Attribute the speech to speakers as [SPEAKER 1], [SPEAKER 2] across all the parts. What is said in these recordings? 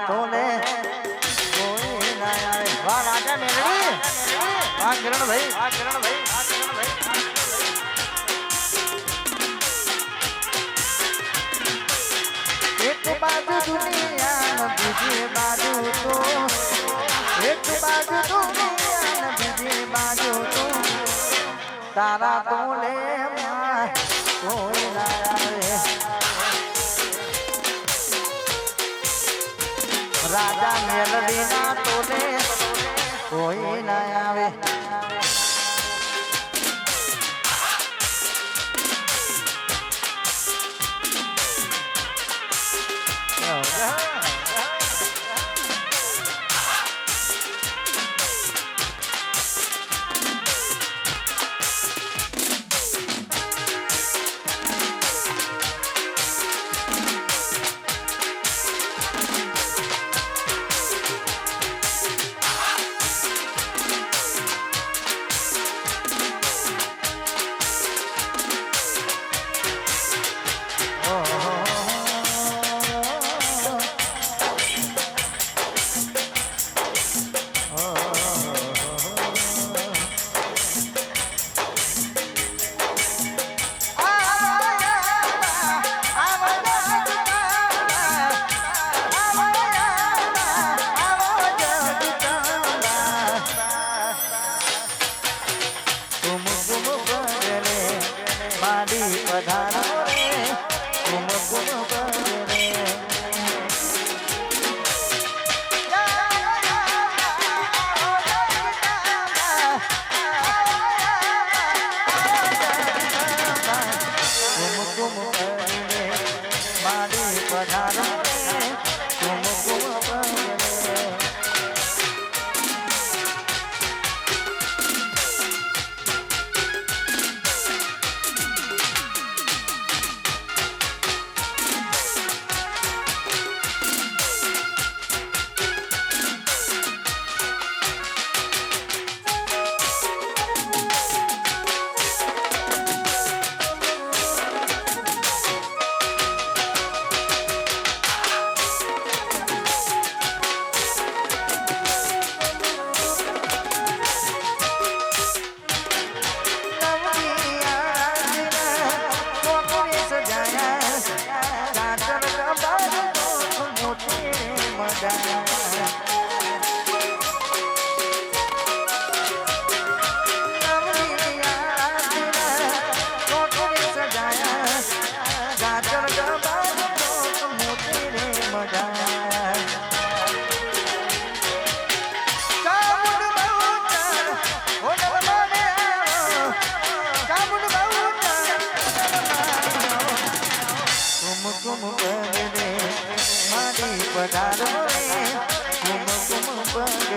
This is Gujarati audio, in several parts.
[SPEAKER 1] પીરના તોલે કોઈ ના આવે વાહ રાજા મેલડી વાહ કિરણભાઈ વાહ કિરણભાઈ વાહ કિરણભાઈ બાજુ દુનિયા બીજી બાજુ તો એક બાજુ દુનિયા બીજી બાજુ તો તારા કુમ પગરે મારી પધારો કુમ કુમ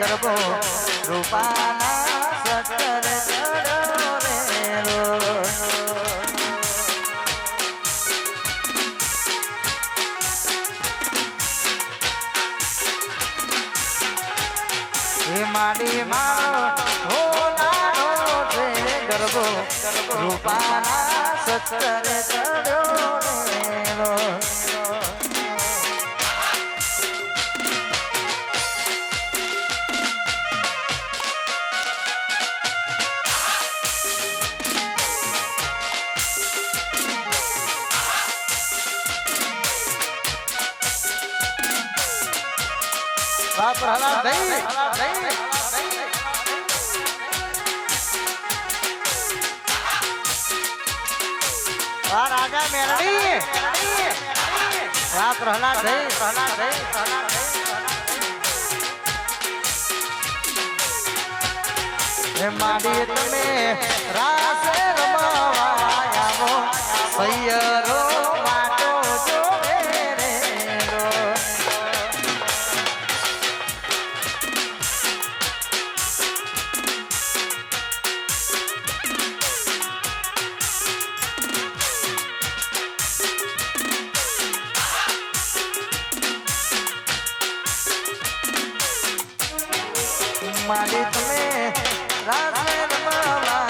[SPEAKER 1] ગરબો રૂપાના સતર માડી મારો હોનાનો રૂપાના સતર ચડ્યો દઈ આ રાજા મેરડી આ પ્રહલાદ દઈ પ્રહલાદ પ્રહલાદ તમે રાસે રમાવા સૈયરો તમે રાસે રમાવા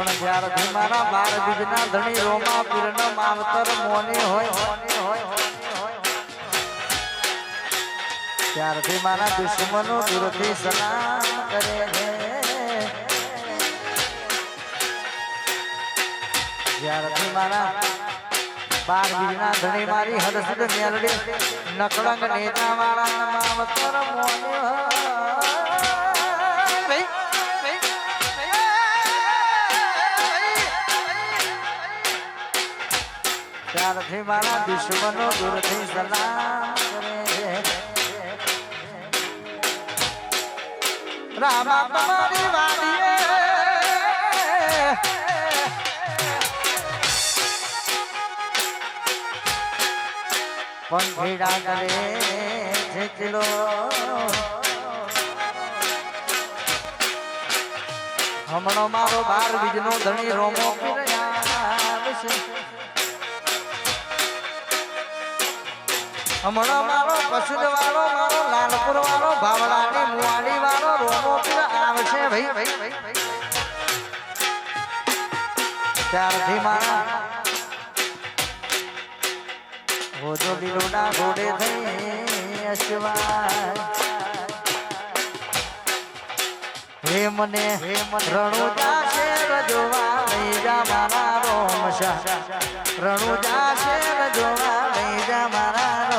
[SPEAKER 1] પણ જ્યારથી મારા બાર બીજના ધણી રોમા પીરનો માવતર મોની હોય. ત્યારથી મારા દુશ્મનો દૂરથી સલામ કરે છે જ્યારથી મારા બાર બીજના ધણી મારી હરસદ મેલડી નકળંગ નેતા વાળા માવતર મોની હોય. ત્યારથી મારા દુશ્મનો દૂરથી સલામ કરે. છે રામા તમારી વાડીએ પંખીડા કરે છે હમણો મારો બાર બીજનો ધણી રોમો છે હમણાં મારો કસુદ વાળો મારો લાલપુર વાળો ભાવડાની મુવાડી વાળો રોમો પીર આવશે ભાઈ. ભાઈ ત્યારથી મારા હોજો લીલોના ઘોડે થઈ અશવાય. હે મને હે છે રજવા નહીં જા મારા રોમશા રણુજા છે રજવા નહીં જા મારા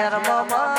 [SPEAKER 1] মায়ের বাবা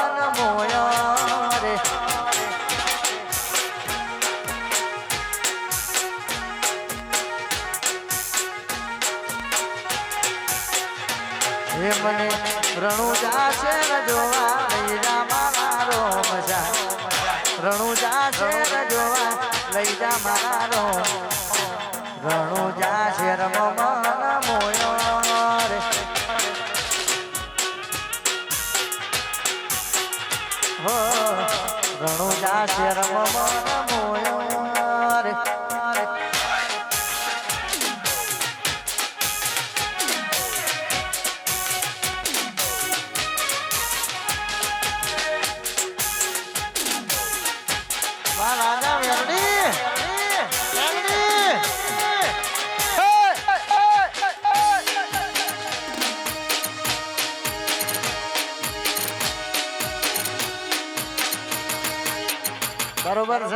[SPEAKER 1] રણુજા શેર મોયો. ಬರ್ಸ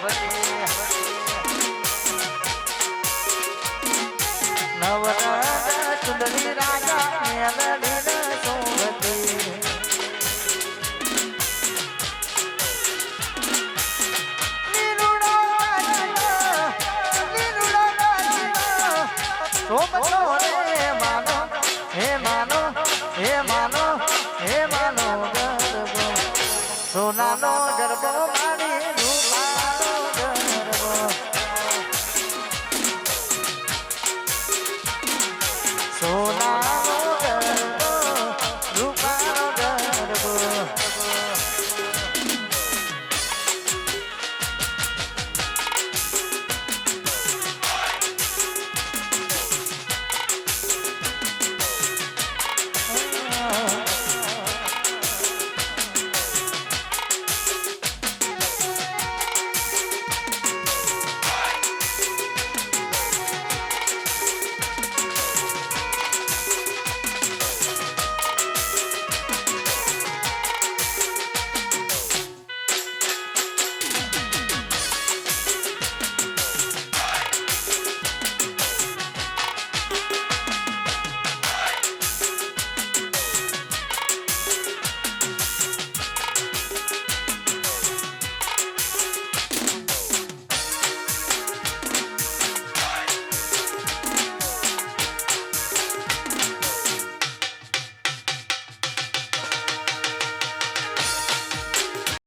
[SPEAKER 1] 我们